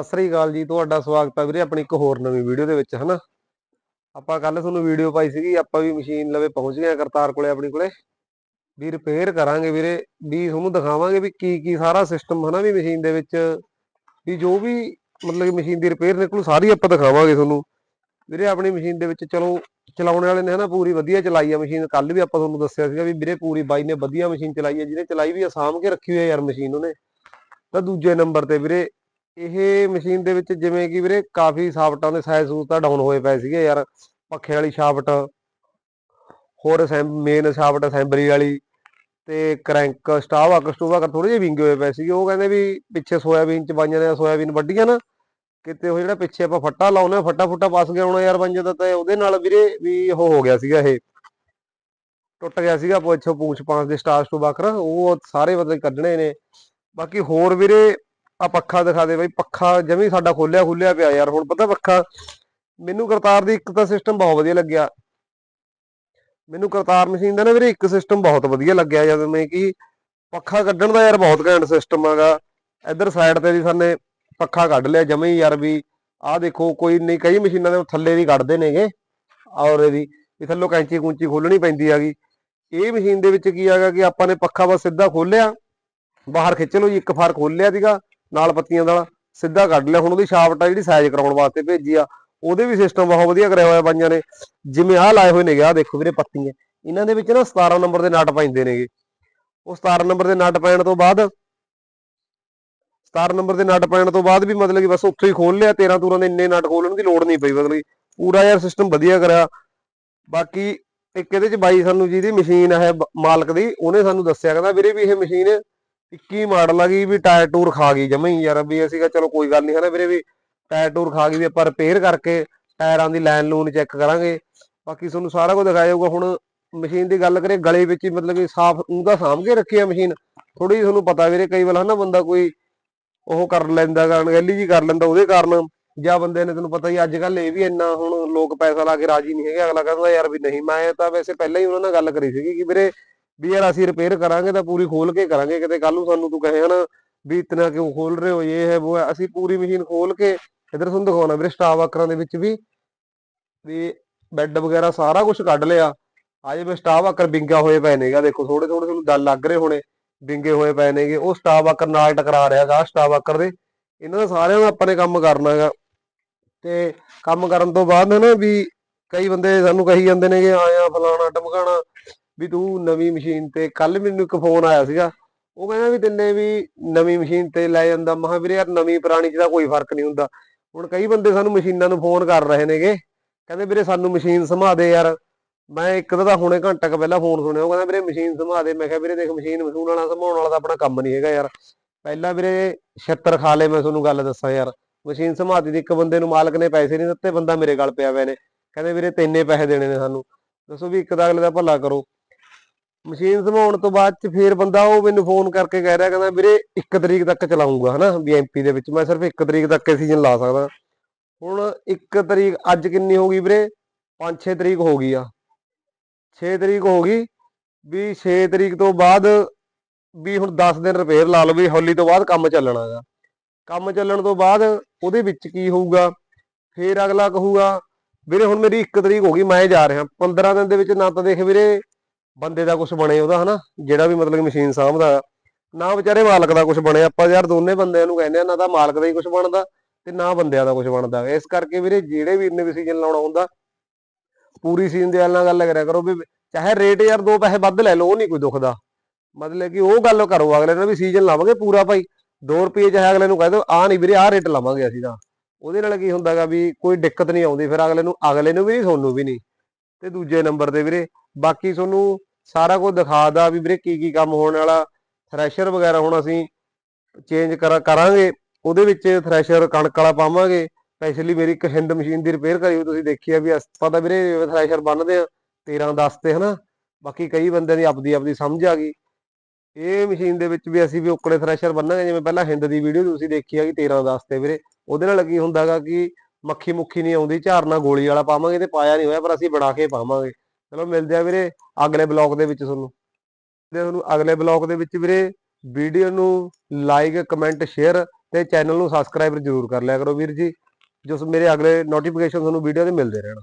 ਸਤਿ ਸ੍ਰੀ ਅਕਾਲ ਜੀ, ਤੁਹਾਡਾ ਸਵਾਗਤ ਹੈ ਵੀਰੇ ਆਪਣੀ ਇੱਕ ਹੋਰ ਨਵੀਂ ਵੀਡੀਓ ਦੇ ਵਿੱਚ, ਹਨਾ? ਆਪਾਂ ਕੱਲ ਤੁਹਾਨੂੰ ਵੀਡੀਓ ਪਾਈ ਸੀਗੀ, ਆਪਾਂ ਵੀ ਮਸ਼ੀਨ ਲਵੇ ਪਹੁੰਚ ਗਏ ਕਰਤਾਰ ਕੋਲੇ ਆਪਣੀ ਕੋਲੇ। ਵੀ ਰਿਪੇਅਰ ਕਰਾਂਗੇ ਵੀਰੇ, ਵੀ ਤੁਹਾਨੂੰ ਦਿਖਾਵਾਂਗੇ ਵੀ ਕੀ ਕੀ ਸਾਰਾ ਸਿਸਟਮ ਹਨਾ, ਵੀ ਮਸ਼ੀਨ ਦੇ ਵਿੱਚ। ਵੀ ਜੋ ਵੀ ਮਤਲਬ ਕਿ ਮਸ਼ੀਨ ਦੀ ਰਿਪੇਅਰ ਨਿਕਲੂ ਸਾਰੀ ਆਪਾਂ ਦਿਖਾਵਾਂਗੇ ਤੁਹਾਨੂੰ। ਵੀਰੇ ਆਪਣੀ ਮਸ਼ੀਨ ਦੇ ਵਿੱਚ ਚਲੋ, ਚਲਾਉਣ ਵਾਲੇ ਨੇ, ਹਨਾ, ਪੂਰੀ ਵਧੀਆ ਚਲਾਈ ਆ ਮਸ਼ੀਨ। ਕੱਲ ਵੀ ਆਪਾਂ ਤੁਹਾਨੂੰ ਦੱਸਿਆ ਸੀਗਾ ਵੀ ਵੀਰੇ ਪੂਰੀ ਬਾਈ ਨੇ ਵਧੀਆ ਮਸ਼ੀਨ ਚਲਾਈ ਆ, ਜਿਹਨੇ ਚਲਾਈ ਵੀ ਆ, ਸਾਂਭ ਕੇ ਰੱਖੀ ਹੋਈ ਆ ਯਾਰ ਮਸ਼ੀਨ ਉਹਨੇ। ਤਾਂ ਦੂਜੇ ਨੰਬਰ ਤੇ ਵੀਰੇ ਇਹ ਮਸ਼ੀਨ ਦੇ ਵਿੱਚ ਜਿਵੇਂ ਕਿ ਵੀਰੇ ਕਾਫੀ ਸਾਫਟਾਂ ਦੇ ਸਾਈਜ਼ ਸੂਜ਼ ਤਾਂ ਡਾਊਨ ਹੋਏ ਪਏ ਸੀਗੇ ਯਾਰ, ਪੱਖੇ ਵਾਲੀ ਸ਼ਾਫਟ, ਹੋਰ ਮੇਨ ਸ਼ਾਫਟ ਅਸੈਂਬਲੀ ਵਾਲੀ ਤੇ ਕ੍ਰੈਂਕ ਸਟਾਵ ਸਟੂਵਾ ਥੋੜੇ ਜਿਹੇ ਵਿੰਗੇ ਹੋਏ ਪਏ ਸੀਗੇ, ਉਹ ਕਹਿੰਦੇ ਵੀ ਪਿੱਛੇ ਸੋਇਆਬੀਨ ਚ ਬਾਈਆਂ ਨੇ ਸੋਇਆਬੀਨ ਵੱਡੀਆਂ ਨਾ, ਕਿਤੇ ਉਹ ਜਿਹੜਾ ਪਿੱਛੇ ਆਪਾਂ ਫੱਟਾ ਲਾਉਨੇ ਆ ਫੱਟਾ ਫੁੱਟਾ ਫਸ ਗਿਆ ਹੋਣਾ ਯਾਰ ਬਾਈਆਂ ਦਾ ਤਾਂ ਉਹਦੇ ਨਾਲ ਵੀਰੇ ਵੀ ਉਹ ਹੋ ਗਿਆ ਸੀਗਾ ਇਹ, ਟੁੱਟ ਗਿਆ ਸੀਗਾ, ਪੁੱਛੋ ਪੂਛ ਪਾਂਸ ਦੇ ਸਟਾਰ ਸਟੂ ਬਾਕਰ ਉਹ ਸਾਰੇ ਮਤਲਬ ਕੱਢਣੇ ਨੇ, ਬਾਕੀ ਹੋਰ ਵੀਰੇ ਆ ਪੱਖਾ ਦਿਖਾ ਦੇ ਬਾਈ, ਪੱਖਾ ਜਮੀ ਸਾਡਾ ਖੋਲਿਆ, ਖੁੱਲਿਆ ਪਿਆ ਯਾਰ, ਹੁਣ ਪਤਾ ਪੱਖਾ, ਮੈਨੂੰ ਕਰਤਾਰ ਦੀ ਇੱਕ ਤਾਂ ਸਿਸਟਮ ਬਹੁਤ ਵਧੀਆ ਲੱਗਿਆ। ਮੈਨੂੰ ਕਰਤਾਰ ਮਸ਼ੀਨ ਦਾ ਨਾ ਵੀਰੇ ਇੱਕ ਸਿਸਟਮ ਬਹੁਤ ਵਧੀਆ ਲੱਗਿਆ, ਜਦ ਮੈਂ ਕਿ ਪੱਖਾ ਕੱਢਣ ਦਾ ਯਾਰ ਬਹੁਤ ਘੈਂਟ ਸਿਸਟਮ ਹੈਗਾ ਇੱਧਰ ਸਾਈਡ ਤੇ ਵੀ ਸਾਨੇ ਪੱਖਾ ਕੱਢ ਲਿਆ ਜਮੇ ਯਾਰ ਵੀ। ਆਹ ਦੇਖੋ, ਕੋਈ ਨਹੀਂ, ਕਈ ਮਸ਼ੀਨਾਂ ਦੇ ਥੱਲੇ ਦੀ ਕੱਢਦੇ ਨੇਗੇ ਔਰ ਇਹਦੀ ਇਹ ਥੱਲੋਂ ਕੈਂਚੀ ਕੁੰਚੀ ਖੋਲਣੀ ਪੈਂਦੀ ਹੈਗੀ ਇਹ ਮਸ਼ੀਨ ਦੇ ਵਿੱਚ ਕੀ ਹੈਗਾ ਕਿ ਆਪਾਂ ਨੇ ਪੱਖਾ ਬਸ ਸਿੱਧਾ ਖੋਲਿਆ, ਬਾਹਰ ਖਿੱਚ ਲਓ ਜੀ, ਇੱਕ ਫਾਰ ਖੋਲਿਆ ਸੀਗਾ। ਨਾਲ ਪੱਤੀਆਂ ਦਾ ਸਿੱਧਾ ਕੱਢ ਲਿਆ। ਹੁਣ ਉਹਦੀ ਸ਼ਾਫਟ ਆ ਜਿਹੜੀ ਸਾਈਜ਼ ਕਰਾਉਣ ਵਾਸਤੇ ਭੇਜੀ ਆ, ਉਹਦੇ ਵੀ ਸਿਸਟਮ ਬਹੁਤ ਵਧੀਆ ਕਰਿਆ ਹੋਇਆ ਬਾਈਆਂ ਨੇ। ਜਿਵੇਂ ਆਹ ਲਾਏ ਹੋਏ ਨੇਗੇ, ਆਹ ਦੇਖੋ ਵੀਰੇ ਪੱਤੀਆਂ। ਇਹਨਾਂ ਦੇ ਵਿੱਚ ਨਾ 17 ਨੰਬਰ ਦੇ ਨਟ ਪੈਂਦੇ ਨੇਗੇ। ਉਹ 17 ਨੰਬਰ ਦੇ ਨਟ ਪੈਣ ਤੋਂ ਬਾਅਦ 17 ਨੰਬਰ ਦੇ ਨਟ ਪੈਣ ਤੋਂ ਬਾਅਦ ਵੀ ਮਤਲਬ ਕਿ ਬਸ ਉੱਥੇ ਹੀ ਖੋਲ ਲਿਆ। 13 ਤੂਰਾਂ ਦੇ ਇੰਨੇ ਨਟ ਖੋਲਣ ਦੀ ਲੋੜ ਨਹੀਂ ਪਈ, ਮਤਲਬ ਕਿ ਪੂਰਾ ਯਾਰ ਸਿਸਟਮ ਵਧੀਆ ਕਰਿਆ। ਬਾਕੀ ਇੱਕ ਇਹਦੇ ਚ ਬਾਈ ਸਾਨੂੰ ਜਿਹਦੀ ਮਸ਼ੀਨ ਹੈ ਮਾਲਕ ਦੀ, ਉਹਨੇ ਸਾਨੂੰ ਦੱਸਿਆ। ਕਹਿੰਦਾ ਵੀਰੇ ਵੀ ਇਹ ਮਸ਼ੀਨ 21 ਮਾਡਲ ਆ ਗਈ ਵੀ ਟਾਇਰ ਟੂਰ ਖਾ ਗਈ ਜਮੇ ਹੀ ਯਾਰ ਵੀ ਅਸੀਂ ਕਿਹਾ ਚਲੋ ਕੋਈ ਗੱਲ ਨਹੀਂ ਹੈ ਵੀਰੇ ਵੀ ਟਾਇਰ ਟੂਰ ਖਾ ਗਈ ਵੀ ਆਪਾਂ ਰਿਪੇਅਰ ਕਰਕੇ ਟਾਇਰਾਂ ਦੀ ਲਾਈਨ ਲੂਨ ਚੈੱਕ ਕਰਾਂਗੇ। ਬਾਕੀ ਤੁਹਾਨੂੰ ਸਾਰਾ ਕੁਝ ਦਿਖਾਇਆ ਜਾਊਗਾ। ਹੁਣ ਮਸ਼ੀਨ ਦੀ ਗੱਲ ਕਰੇ ਗਲੇ ਵਿੱਚ ਹੀ ਮਤਲਬ ਕਿ ਸਾਫ਼ ਉਹਦਾ ਸਾਂਭ ਕੇ ਰੱਖੀ ਆ ਮਸ਼ੀਨ ਥੋੜੀ ਜਿਹੀ ਤੁਹਾਨੂੰ ਪਤਾ ਵੀਰੇ, ਕਈ ਵਾਰ ਹਨਾ ਬੰਦਾ ਕੋਈ ਉਹ ਕਰ ਲੈਂਦਾ ਗਾ ਅਣਗਹਿਲੀ ਜੀ ਕਰ ਲੈਂਦਾ ਉਹਦੇ ਕਾਰਨ। ਜਾਂ ਬੰਦੇ ਨੇ ਤੈਨੂੰ ਪਤਾ ਹੀ ਅੱਜ ਕੱਲ ਇਹ ਵੀ ਇੰਨਾ ਹੁਣ ਲੋਕ ਪੈਸਾ ਲਾ ਕੇ ਰਾਜੀ ਨਹੀਂ ਹੈਗੇ। ਅਗਲਾ ਕਹਿੰਦਾ ਯਾਰ ਵੀ ਨਹੀਂ, ਮੈਂ ਤਾਂ ਵੈਸੇ ਪਹਿਲਾਂ ਹੀ ਉਹਨਾਂ ਨਾਲ ਗੱਲ ਕਰੀ ਸੀਗੀ ਕਿ ਵੀਰੇ ਵੀ ਯਾਰ ਅਸੀਂ ਰਿਪੇਅਰ ਕਰਾਂਗੇ ਤਾਂ ਪੂਰੀ ਖੋਲ ਕੇ ਕਰਾਂਗੇ, ਕਿਤੇ ਕੱਲ ਨੂੰ ਸਾਨੂੰ ਤੂੰ ਕਹੇ ਹਨਾ ਵੀ ਇਤਨਾ ਕਿਉਂ ਖੋਲ ਰਹੇ ਹੋ, ਇਹ ਹੈ, ਉਹ ਹੈ। ਅਸੀਂ ਪੂਰੀ ਮਸ਼ੀਨ ਖੋਲ ਕੇ ਇਧਰ ਤੁਹਾਨੂੰ ਦਿਖਾਉਣਾ ਵੀਰੇ ਸਟਾਫ ਆਕਰਾਂ ਦੇ ਵਿੱਚ ਵੀ। ਵੀ ਬੈੱਡ ਵਗੈਰਾ ਸਾਰਾ ਕੁਝ ਕੱਢ ਲਿਆ। ਆ ਜਿਵੇਂ ਸਟਾਫ ਆਕਰ ਵਿੰਗਾ ਹੋਏ ਪਏ ਨੇਗਾ ਦੇਖੋ ਥੋੜੇ ਥੋੜੇ ਤੁਹਾਨੂੰ ਦਲ ਲੱਗ ਰਹੇ ਹੋਣੇ, ਬਿੰਗੇ ਹੋਏ ਪਏ ਨੇਗੇ। ਉਹ ਸਟਾਫ ਆਕਰ ਨਾਲ ਟਕਰਾ ਰਿਹਾ ਗਾ ਸਟਾਫ ਆਕਰ ਦੇ। ਇਹਨਾਂ ਦਾ ਸਾਰਿਆਂ ਨੂੰ ਆਪਾਂ ਨੇ ਕੰਮ ਕਰਨਾ ਹੈਗਾ ਤੇ ਕੰਮ ਕਰਨ ਤੋਂ ਬਾਅਦ ਨਾ ਵੀ ਕਈ ਬੰਦੇ ਸਾਨੂੰ ਕਹੀ ਜਾਂਦੇ ਨੇਗੇ, ਆਇਆ ਫਲਾਣਾ ਟਮਕਾਣਾ ਵੀ ਤੂੰ ਨਵੀਂ ਮਸ਼ੀਨ ਤੇ ਕੱਲ ਮੈਨੂੰ ਇੱਕ ਫੋਨ ਆਇਆ ਸੀਗਾ। ਉਹ ਕਹਿੰਦਾ ਵੀ ਤਿੰਨੇ ਵੀ ਨਵੀਂ ਮਸ਼ੀਨ ਤੇ ਲੈ ਜਾਂਦਾ। ਮਹਾ ਵੀਰੇ ਯਾਰ ਨਵੀਂ ਪੁਰਾਣੀ ਚ ਤਾਂ ਕੋਈ ਫ਼ਰਕ ਨਹੀਂ ਹੁੰਦਾ। ਹੁਣ ਕਈ ਬੰਦੇ ਸਾਨੂੰ ਮਸ਼ੀਨਾਂ ਨੂੰ ਫੋਨ ਕਰ ਰਹੇ ਨੇਗੇ। ਕਹਿੰਦੇ ਵੀਰੇ ਸਾਨੂੰ ਮਸ਼ੀਨ ਸਮਾ ਦੇ ਯਾਰ। ਮੈਂ ਇੱਕ ਤਾਂ ਹੁਣੇ ਘੰਟਾ ਕੁ ਪਹਿਲਾਂ ਫੋਨ ਸੁਣਿਆ। ਉਹ ਕਹਿੰਦਾ ਵੀਰੇ ਮਸ਼ੀਨ ਸਮਾ ਦੇ। ਮੈਂ ਕਿਹਾ ਵੀਰੇ ਦੇਖ ਮਸ਼ੀਨ ਮਸ਼ੂਨ ਵਾਲਾ ਸੰਭਾਉਣ ਵਾਲਾ ਤਾਂ ਆਪਣਾ ਕੰਮ ਨਹੀਂ ਹੈਗਾ ਯਾਰ। ਪਹਿਲਾਂ ਵੀਰੇ 76 ਖਾ ਲੇ, ਮੈਂ ਤੁਹਾਨੂੰ ਗੱਲ ਦੱਸਾਂ ਯਾਰ। ਮਸ਼ੀਨ ਸਮਾਤੀ ਦੀ ਇੱਕ ਬੰਦੇ ਨੂੰ ਮਾਲਕ ਨੇ ਪੈਸੇ ਨਹੀਂ ਦਿੱਤੇ। ਬੰਦਾ ਮੇਰੇ ਗਲ ਪਿਆ ਹੋਇਆ ਨੇ। ਕਹਿੰਦੇ ਵੀਰੇ ਤਿੰਨੇ ਪੈਸੇ ਦੇਣੇ ਨੇ ਸਾਨੂੰ। ਦੱਸੋ ਵੀ ਇੱਕ ਦਾ ਅਗਲੇ ਦਾ ਭਲਾ ਕਰੋ। ਮਸ਼ੀਨ ਸਮਾਉਣ ਤੋਂ ਬਾਅਦ ਚ ਫੇਰ ਬੰਦਾ ਉਹ ਮੈਨੂੰ ਫੋਨ ਕਰਕੇ ਕਹਿ ਰਿਹਾ ਕਹਿੰਦਾ, ਵੀਰੇ 1 ਤਰੀਕ ਤੱਕ ਚਲਾਉਂਗਾ, ਹਨਾ ਵੀ ਐਮਪੀ ਦੇ ਵਿੱਚ। ਮੈਂ ਸਿਰਫ 1 ਤਰੀਕ ਤੱਕ ਇਹ ਸੀਜ਼ਨ ਲਾ ਸਕਦਾ। ਹੁਣ 1 ਤਰੀਕ, ਅੱਜ ਕਿੰਨੀ ਹੋ ਗਈ ਵੀਰੇ? 5-6 ਤਰੀਕ ਹੋ ਗਈ ਆ। 6 ਤਰੀਕ ਹੋ ਗਈ। ਵੀ 6 ਤਰੀਕ ਤੋਂ ਬਾਅਦ ਵੀ ਹੁਣ 10 ਦਿਨ ਰਿਪੇਅਰ ਲਾ ਲਓ ਵੀ ਹੌਲੀ ਤੋਂ ਬਾਅਦ ਕੰਮ ਚੱਲਣਾ ਹੈਗਾ। ਕੰਮ ਚੱਲਣ ਤੋਂ ਬਾਅਦ ਉਹਦੇ ਵਿੱਚ ਕੀ ਹੋਊਗਾ? ਫੇਰ ਅਗਲਾ ਕਹੂਗਾ, ਵੀਰੇ, ਹੁਣ ਮੇਰੀ 1 ਤਰੀਕ ਹੋ ਗਈ, ਮੈਂ ਜਾ ਰਿਹਾ। 15 ਦਿਨ ਦੇ ਵਿੱਚ ਨਾ ਤਾਂ ਦੇਖ ਵੀਰੇ ਬੰਦੇ ਦਾ ਕੁਝ ਬਣੇ ਉਹਦਾ, ਹਨਾ? ਜਿਹੜਾ ਵੀ ਮਤਲਬ ਮਸ਼ੀਨ ਸਾਂਭਦਾ। ਨਾ ਵਿਚਾਰੇ ਮਾਲਕ ਦਾ ਕੁਝ ਬਣੇ, ਆਪਾਂ ਯਾਰ ਦੋਨੇ ਬੰਦਿਆਂ ਨੂੰ ਕਹਿੰਦੇ ਆ, ਨਾ ਤਾਂ ਮਾਲਕ ਦਾ ਹੀ ਕੁਝ ਬਣਦਾ ਤੇ ਨਾ ਬੰਦਿਆਂ ਦਾ ਕੁਝ ਬਣਦਾ। ਇਸ ਕਰਕੇ ਵੀਰੇ, ਜਿਹੜੇ ਵੀਰ ਨੇ ਵੀ ਸੀਜ਼ਨ ਲਾਉਣਾ ਹੁੰਦਾ, ਪੂਰੀ ਸੀਜ਼ਨ ਦੇ ਨਾਲ ਗੱਲ ਕਰਿਆ ਕਰੋ ਵੀ ਚਾਹੇ ਰੇਟ ਯਾਰ ਦੋ ਪੈਸੇ ਵੱਧ ਲੈ ਲਓ, ਉਹ ਨਹੀਂ ਕੋਈ ਦੁਖਦਾ। ਮਤਲਬ ਕਿ ਉਹ ਗੱਲ ਕਰੋ, ਅਗਲੇ ਨਾਲ ਵੀ ਸੀਜ਼ਨ ਲਾਵਾਂਗੇ ਪੂਰਾ ਭਾਈ। 2 ਰੁਪਏ ਚਾਹੇ ਅਗਲੇ ਨੂੰ ਕਹਿ ਦਿਓ ਆ ਨਹੀਂ ਵੀਰੇ, ਆਹ ਰੇਟ ਲਾਵਾਂਗੇ ਅਸੀਂ ਤਾਂ। ਉਹਦੇ ਨਾਲ ਕੀ ਹੁੰਦਾਗਾ ਵੀ ਕੋਈ ਦਿੱਕਤ ਨਹੀਂ ਆਉਂਦੀ, ਫਿਰ ਅਗਲੇ ਨੂੰ ਅਗਲੇ ਨੂੰ ਵੀ ਨਹੀਂ, ਤੁਹਾਨੂੰ ਵੀ ਨਹੀਂ। ਤੇ ਦੂਜੇ ਨੰਬਰ ਤੇ ਵੀਰੇ, ਬਾਕੀ ਤੁਹਾਨੂੰ ਸਾਰਾ ਕੁਝ ਦਿਖਾਦਾ ਵੀ ਵੀਰੇ ਕੀ ਕੀ ਕੰਮ ਹੋਣ ਵਾਲਾ। ਥ੍ਰੈਸ਼ਰ ਵਗੈਰਾ ਹੁਣ ਅਸੀਂ ਚੇਂਜ ਕਰਾਂਗੇ। ਉਹਦੇ ਵਿੱਚ ਥ੍ਰੈਸ਼ਰ ਕਣਕ ਵਾਲਾ ਪਾਵਾਂਗੇ। ਸਪੈਸ਼ਲੀ ਮੇਰੀ ਇੱਕ ਹਿੰਦ ਮਸ਼ੀਨ ਦੀ ਰਿਪੇਅਰ ਕਰੀ ਹੋਈ, ਤੁਸੀਂ ਦੇਖੀ ਆ ਵੀ ਆਪਾਂ ਤਾਂ ਵੀਰੇ ਥ੍ਰੈਸ਼ਰ ਬੰਨਦੇ ਆ 13 10 ਤੇ, ਹਨਾ? ਬਾਕੀ ਕਈ ਬੰਦਿਆਂ ਦੀ ਆਪਦੀ ਆਪਦੀ ਸਮਝ ਆ ਗਈ। ਇਹ ਮਸ਼ੀਨ ਦੇ ਵਿੱਚ ਵੀ ਅਸੀਂ ਵੀ ਉਕੜੇ ਥ੍ਰੈਸ਼ਰ ਬੰਨਾਂਗੇ, ਜਿਵੇਂ ਪਹਿਲਾਂ ਹਿੰਦ ਦੀ ਵੀਡੀਓ ਤੁਸੀਂ ਦੇਖੀ ਆ ਕਿ 13 10 ਤੇ ਵੀਰੇ। ਉਹਦੇ ਨਾਲ ਕੀ ਹੁੰਦਾਗਾ ਕਿ ਮੱਖੀ ਮੁੱਖੀ ਨਹੀਂ ਆਉਂਦੀ ਝਾਰਨਾ ਗੋਲੀ ਵਾਲਾ ਪਾਵਾਂਗੇ ਤੇ ਪਾਇਆ ਨਹੀਂ ਹੋਇਆ, ਪਰ ਅਸੀਂ ਬਣਾ ਕੇ ਪਾਵਾਂਗੇ। ਚਲੋ ਮਿਲਦੇ ਆ ਵੀਰੇ ਅਗਲੇ ਬਲੌਗ ਦੇ ਵਿੱਚ ਤੁਹਾਨੂੰ। ਤੇ ਤੁਹਾਨੂੰ ਅਗਲੇ ਬਲੌਗ ਦੇ ਵਿੱਚ ਵੀਰੇ। ਵੀਡੀਓ ਨੂੰ ਲਾਈਕ ਕਮੈਂਟ ਸ਼ੇਅਰ ਤੇ ਚੈਨਲ ਨੂੰ ਸਬਸਕ੍ਰਾਈਬ ਜ਼ਰੂਰ ਕਰ ਲਿਆ ਕਰੋ ਵੀਰ ਜੀ। ਜੋ ਮੇਰੇ ਅਗਲੇ ਨੋਟੀਫਿਕੇਸ਼ਨ ਤੁਹਾਨੂੰ ਵੀਡੀਓ ਦੇ ਮਿਲਦੇ ਰਹਿਣ।